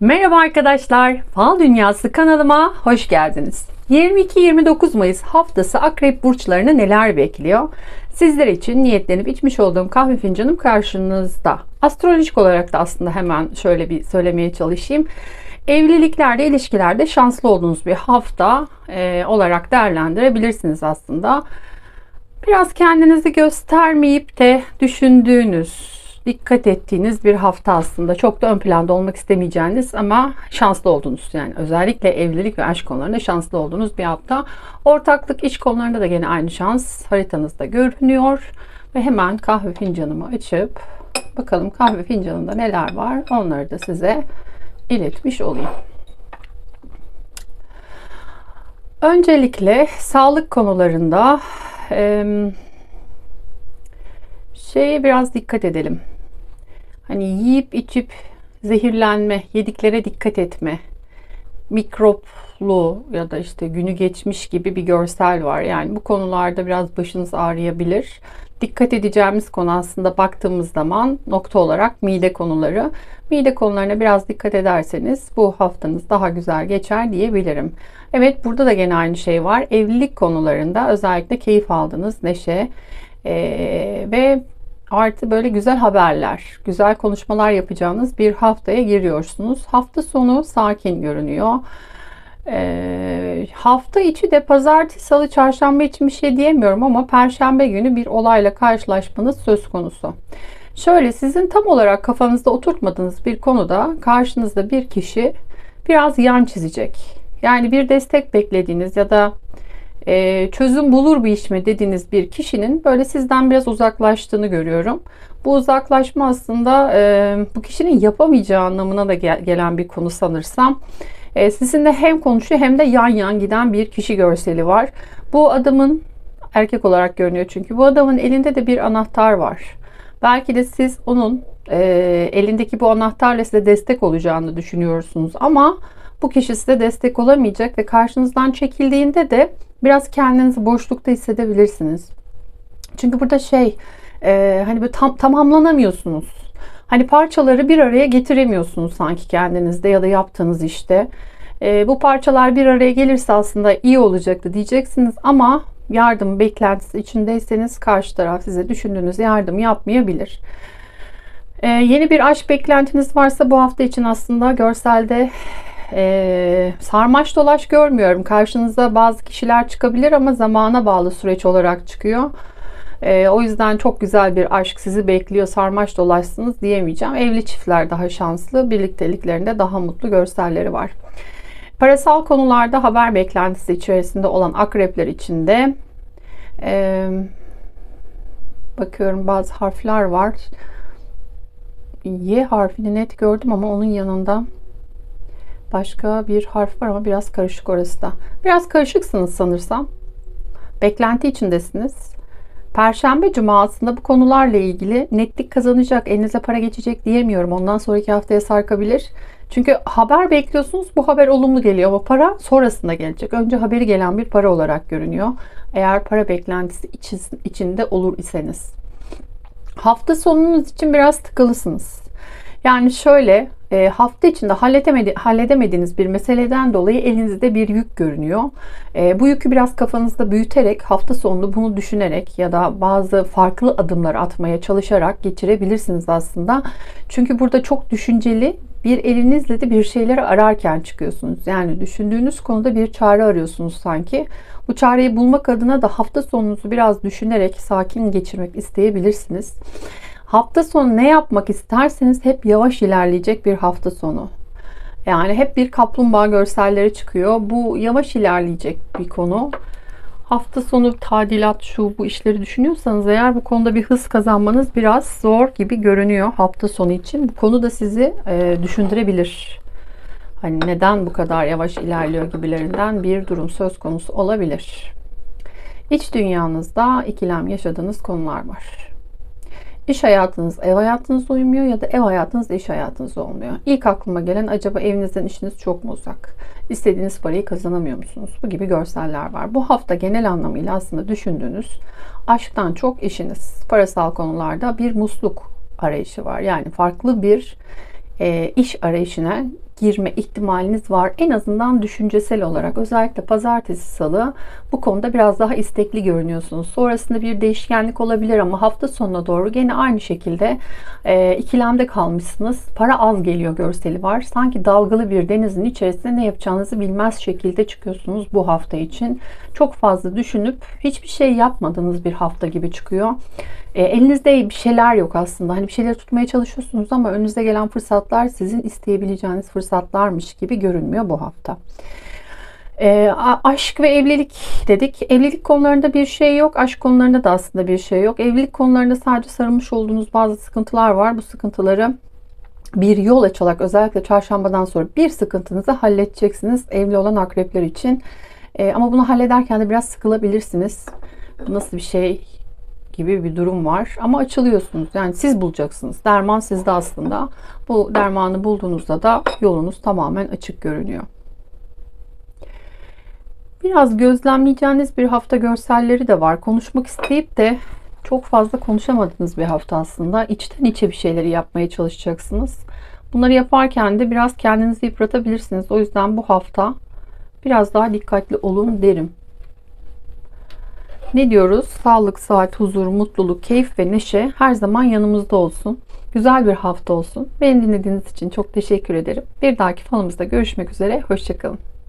Merhaba arkadaşlar, Fal Dünyası kanalıma hoş geldiniz. 22-29 Mayıs haftası Akrep burçlarını neler bekliyor? Sizler için niyetlenip içmiş olduğum kahve fincanım karşınızda. Astrolojik olarak da aslında hemen şöyle bir söylemeye çalışayım. Evliliklerde, ilişkilerde şanslı olduğunuz bir hafta e, olarak değerlendirebilirsiniz aslında. Biraz kendinizi göstermeyip de düşündüğünüz, dikkat ettiğiniz bir hafta aslında. Çok da ön planda olmak istemeyeceğiniz ama şanslı olduğunuz yani özellikle evlilik ve aşk konularında şanslı olduğunuz bir hafta. Ortaklık, iş konularında da gene aynı şans haritanızda görünüyor. Ve hemen kahve fincanımı açıp bakalım kahve fincanında neler var onları da size iletmiş olayım. Öncelikle sağlık konularında şeye biraz dikkat edelim. Hani yiyip içip zehirlenme, yediklere dikkat etme, mikroplu ya da işte günü geçmiş gibi bir görsel var. Yani bu konularda biraz başınız ağrıyabilir. Dikkat edeceğimiz konu aslında baktığımız zaman nokta olarak mide konuları. Mide konularına biraz dikkat ederseniz bu haftanız daha güzel geçer diyebilirim. Evet burada da gene aynı şey var. Evlilik konularında özellikle keyif aldınız, neşe ee, ve artı böyle güzel haberler, güzel konuşmalar yapacağınız bir haftaya giriyorsunuz. Hafta sonu sakin görünüyor. Ee, hafta içi de pazartesi, salı, çarşamba için bir şey diyemiyorum ama perşembe günü bir olayla karşılaşmanız söz konusu. Şöyle sizin tam olarak kafanızda oturtmadığınız bir konuda karşınızda bir kişi biraz yan çizecek. Yani bir destek beklediğiniz ya da e, çözüm bulur bir iş mi dediğiniz bir kişinin böyle sizden biraz uzaklaştığını görüyorum. Bu uzaklaşma aslında e, bu kişinin yapamayacağı anlamına da gel, gelen bir konu sanırsam. E, sizinle hem konuşuyor hem de yan yan giden bir kişi görseli var. Bu adamın erkek olarak görünüyor çünkü bu adamın elinde de bir anahtar var. Belki de siz onun e, elindeki bu anahtarla size destek olacağını düşünüyorsunuz ama bu kişi size destek olamayacak ve karşınızdan çekildiğinde de biraz kendinizi boşlukta hissedebilirsiniz. Çünkü burada şey e, hani böyle tam, tamamlanamıyorsunuz. Hani parçaları bir araya getiremiyorsunuz sanki kendinizde ya da yaptığınız işte. E, bu parçalar bir araya gelirse aslında iyi olacaktı diyeceksiniz ama yardım beklentisi içindeyseniz karşı taraf size düşündüğünüz yardım yapmayabilir. Ee, yeni bir aşk beklentiniz varsa bu hafta için aslında görselde e, sarmaş dolaş görmüyorum. Karşınıza bazı kişiler çıkabilir ama zamana bağlı süreç olarak çıkıyor. E, o yüzden çok güzel bir aşk sizi bekliyor. Sarmaş dolaşsınız diyemeyeceğim. Evli çiftler daha şanslı. Birlikteliklerinde daha mutlu görselleri var. Parasal konularda haber beklentisi içerisinde olan akrepler içinde e, bakıyorum bazı harfler var. Y harfini net gördüm ama onun yanında Başka bir harf var ama biraz karışık orası da. Biraz karışıksınız sanırsam. Beklenti içindesiniz. Perşembe cumasında bu konularla ilgili netlik kazanacak, elinize para geçecek diyemiyorum. Ondan sonraki haftaya sarkabilir. Çünkü haber bekliyorsunuz. Bu haber olumlu geliyor ama para sonrasında gelecek. Önce haberi gelen bir para olarak görünüyor. Eğer para beklentisi içinde olur iseniz. Hafta sonunuz için biraz tıkılısınız. Yani şöyle e, hafta içinde halledemedi, halledemediğiniz bir meseleden dolayı elinizde bir yük görünüyor. E, bu yükü biraz kafanızda büyüterek hafta sonunu bunu düşünerek ya da bazı farklı adımlar atmaya çalışarak geçirebilirsiniz aslında. Çünkü burada çok düşünceli bir elinizle de bir şeyleri ararken çıkıyorsunuz. Yani düşündüğünüz konuda bir çare arıyorsunuz sanki. Bu çareyi bulmak adına da hafta sonunuzu biraz düşünerek sakin geçirmek isteyebilirsiniz. Hafta sonu ne yapmak isterseniz hep yavaş ilerleyecek bir hafta sonu. Yani hep bir kaplumbağa görselleri çıkıyor. Bu yavaş ilerleyecek bir konu. Hafta sonu tadilat şu bu işleri düşünüyorsanız eğer bu konuda bir hız kazanmanız biraz zor gibi görünüyor hafta sonu için. Bu konu da sizi e, düşündürebilir. Hani neden bu kadar yavaş ilerliyor gibilerinden bir durum söz konusu olabilir. İç dünyanızda ikilem yaşadığınız konular var. İş hayatınız ev hayatınızla uymuyor ya da ev hayatınız iş hayatınız olmuyor. İlk aklıma gelen acaba evinizden işiniz çok mu uzak? İstediğiniz parayı kazanamıyor musunuz? Bu gibi görseller var. Bu hafta genel anlamıyla aslında düşündüğünüz aşktan çok işiniz, parasal konularda bir musluk arayışı var. Yani farklı bir e, iş arayışına girme ihtimaliniz var. En azından düşüncesel olarak özellikle pazartesi salı bu konuda biraz daha istekli görünüyorsunuz. Sonrasında bir değişkenlik olabilir ama hafta sonuna doğru gene aynı şekilde e, ikilemde kalmışsınız. Para az geliyor görseli var. Sanki dalgalı bir denizin içerisinde ne yapacağınızı bilmez şekilde çıkıyorsunuz bu hafta için. Çok fazla düşünüp hiçbir şey yapmadığınız bir hafta gibi çıkıyor. E, elinizde bir şeyler yok aslında. Hani bir şeyleri tutmaya çalışıyorsunuz ama önünüze gelen fırsatlar sizin isteyebileceğiniz fırsatlarmış gibi görünmüyor bu hafta. E, aşk ve evlilik dedik. Evlilik konularında bir şey yok. Aşk konularında da aslında bir şey yok. Evlilik konularında sadece sarılmış olduğunuz bazı sıkıntılar var. Bu sıkıntıları bir yol açarak özellikle çarşambadan sonra bir sıkıntınızı halledeceksiniz evli olan akrepler için. E, ama bunu hallederken de biraz sıkılabilirsiniz. Bu nasıl bir şey gibi bir durum var. Ama açılıyorsunuz. Yani siz bulacaksınız. Derman sizde aslında. Bu dermanı bulduğunuzda da yolunuz tamamen açık görünüyor. Biraz gözlemleyeceğiniz bir hafta görselleri de var. Konuşmak isteyip de çok fazla konuşamadığınız bir hafta aslında. İçten içe bir şeyleri yapmaya çalışacaksınız. Bunları yaparken de biraz kendinizi yıpratabilirsiniz. O yüzden bu hafta biraz daha dikkatli olun derim. Ne diyoruz? Sağlık, saat, huzur, mutluluk, keyif ve neşe her zaman yanımızda olsun. Güzel bir hafta olsun. Beni dinlediğiniz için çok teşekkür ederim. Bir dahaki falımızda görüşmek üzere. Hoşçakalın.